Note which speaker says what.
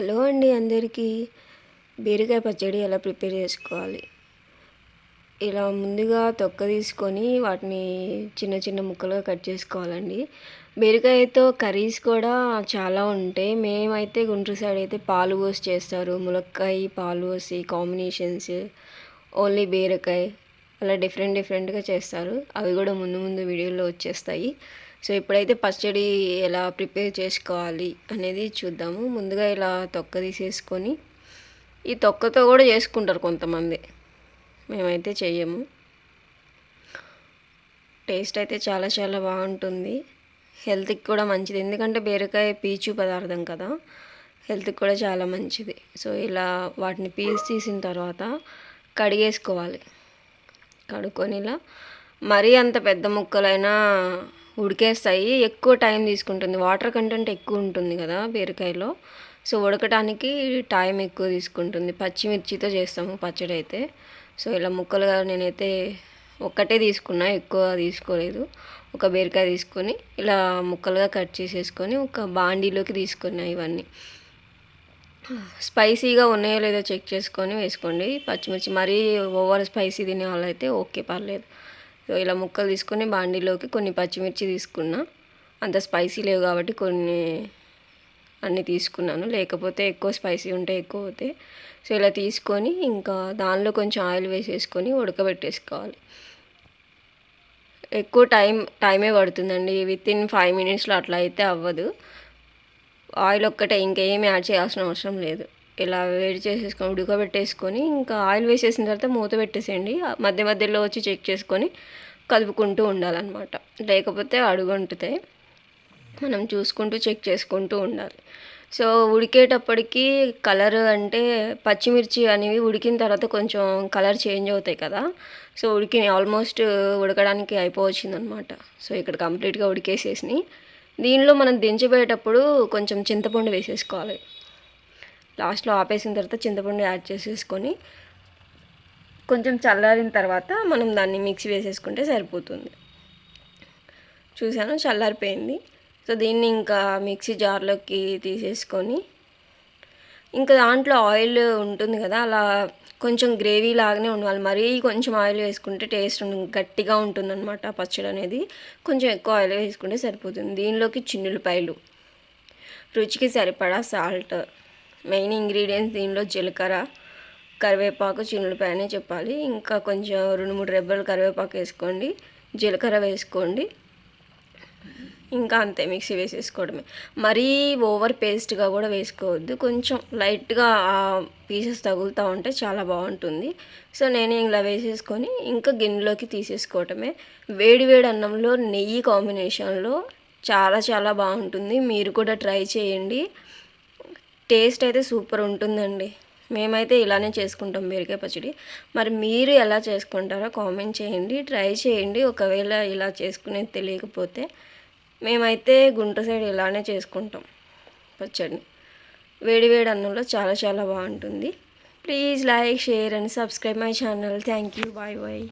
Speaker 1: Hello అండి అందరికీ. బీరకాయ పచ్చడి ఎలా ప్రిపేర్ చేసుకోవాలి? ఇలా ముందుగా తొక్క తీసుకొని వాటిని చిన్న చిన్న ముక్కలుగా కట్ చేసుకోవాలండి. బీరకాయతో కర్రీస్ కూడా చాలా ఉంటాయి. మేమైతే గుంటూరు సైడ్ అయితే పాలు పోసి చేస్తారు. ములక్కాయ పాలు పోసి కాంబినేషన్స్ ఓన్లీ బీరకాయ. అలా డిఫరెంట్ డిఫరెంట్గా చేస్తారు. అవి కూడా ముందు ముందు వీడియోలో వచ్చేస్తాయి. సో ఇప్పుడైతే పచ్చడి ఎలా ప్రిపేర్ చేసుకోవాలి అనేది చూద్దాము. ముందుగా ఇలా తొక్క తీసేసుకొని ఈ తొక్కతో కూడా చేసుకుంటారు కొంతమంది. మేమైతే చెయ్యము. టేస్ట్ అయితే చాలా చాలా బాగుంటుంది. హెల్త్కి కూడా మంచిది. ఎందుకంటే బీరకాయ పీచు పదార్థం కదా హెల్త్కి కూడా చాలా మంచిది. సో ఇలా వాటిని పీస్ తీసిన తర్వాత కడిగేసుకోవాలి. కడుక్కొని ఇలా మరీ అంత పెద్ద ముక్కలైనా ఉడికేస్తాయి. ఎక్కువ టైం తీసుకుంటుంది. వాటర్ కంటెంట్ ఎక్కువ ఉంటుంది కదా బీరకాయలో. సో ఉడకడానికి టైం ఎక్కువ తీసుకుంటుంది. పచ్చిమిర్చితో చేస్తాము పచ్చడి అయితే. సో ఇలా ముక్కలుగా నేనైతే ఒక్కటే తీసుకున్నా. ఎక్కువ తీసుకోలేదు. ఒక బీరకాయ తీసుకొని ఇలా ముక్కలుగా కట్ చేసేసుకొని ఒక బాండీలోకి తీసుకున్నా ఇవన్నీ. స్పైసీగా ఉన్నాయో లేదో చెక్ చేసుకొని వేసుకోండి. పచ్చిమిర్చి మరీ ఓవర్ స్పైసీ తినే వాళ్ళైతే ఓకే పర్లేదు. సో ఇలా ముక్కలు తీసుకొని బాండీలోకి కొన్ని పచ్చిమిర్చి తీసుకున్నా. అంత స్పైసీ లేవు కాబట్టి కొన్ని అన్నీ తీసుకున్నాను. లేకపోతే ఎక్కువ స్పైసీ ఉంటే ఎక్కువ అవుతాయి. సో ఇలా తీసుకొని ఇంకా దానిలో కొంచెం ఆయిల్ వేసేసుకొని ఉడకబెట్టేసుకోవాలి. ఎక్కువ టైం టైమే పడుతుందండి. విత్ ఇన్ ఫైవ్ మినిట్స్లో అట్లా అయితే అవ్వదు. ఆయిల్ ఒక్కటే ఇంకేమీ యాడ్ చేయాల్సిన అవసరం లేదు. ఇలా వేడి చేసేసుకొని ఉడకబెట్టేసుకొని ఇంకా ఆయిల్ వేసేసిన తర్వాత మూత పెట్టేసేయండి. మధ్య మధ్యలో వచ్చి చెక్ చేసుకొని కలుపుకుంటూ ఉండాలన్నమాట. లేకపోతే అడుగుంటుతాయి. మనం చూసుకుంటూ చెక్ చేసుకుంటూ ఉండాలి. సో ఉడికేటప్పటికి కలర్ అంటే పచ్చిమిర్చి అనేవి ఉడికిన తర్వాత కొంచెం కలర్ చేంజ్ అవుతాయి కదా. సో ఉడికి ఆల్మోస్ట్ ఉడకడానికి అయిపోవచ్చిందనమాట సో ఇక్కడ కంప్లీట్గా ఉడికేసేసి దీనిలో మనం దించిపోయేటప్పుడు కొంచెం చింతపండు వేసేసుకోవాలి. లాస్ట్లో ఆపేసిన తర్వాత చింతపండు యాడ్ చేసేసుకొని కొంచెం చల్లారిన తర్వాత మనం దాన్ని మిక్సీ వేసేసుకుంటే సరిపోతుంది. చూసాను చల్లారిపోయింది. సో దీన్ని ఇంకా మిక్సీ జార్లోకి తీసేసుకొని ఇంకా దాంట్లో ఆయిల్ ఉంటుంది కదా అలా కొంచెం గ్రేవీ లాగానే ఉండాలి. మరీ కొంచెం ఆయిల్ వేసుకుంటే టేస్ట్ గట్టిగా ఉంటుందన్నమాట పచ్చడి అనేది. కొంచెం ఎక్కువ ఆయిల్ వేసుకుంటే సరిపోతుంది. దీనిలోకి చిన్నులపాయలు. రుచికి సరిపడా సాల్ట్. మెయిన్ ఇంగ్రీడియంట్స్ దీనిలో జీలకర్ర కరివేపాకు చిన్నులపాయనే చెప్పాలి. ఇంకా కొంచెం రెండు మూడు రెబ్బలు కరివేపాకు వేసుకోండి. జీలకర్ర వేసుకోండి. ఇంకా అంతే మిక్సీ వేసేసుకోవడమే. మరీ ఓవర్ పేస్ట్గా కూడా వేసుకోవద్దు. కొంచెం లైట్గా పీసెస్ తగులుతూ ఉంటే చాలా బాగుంటుంది. సో నేను ఇలా వేసేసుకొని ఇంకా గిన్నెలోకి తీసేసుకోవటమే వేడి వేడి అన్నంలో నెయ్యి కాంబినేషన్లో చాలా చాలా బాగుంటుంది. మీరు కూడా ట్రై చేయండి. టేస్ట్ అయితే సూపర్ ఉంటుందండి. మేమైతే ఇలానే చేసుకుంటాం బీరకాయ పచ్చడి. మరి మీరు ఎలా చేసుకుంటారో కామెంట్ చేయండి. ట్రై చేయండి. ఒకవేళ ఇలా చేసుకునేది తెలియకపోతే మేమైతే గుంట సైడ్ ఇలానే చేసుకుంటాం పచ్చడిని వేడివేడి అన్నంలో చాలా చాలా బాగుంటుంది. Please like share and subscribe my channel. Thank you. Bye bye.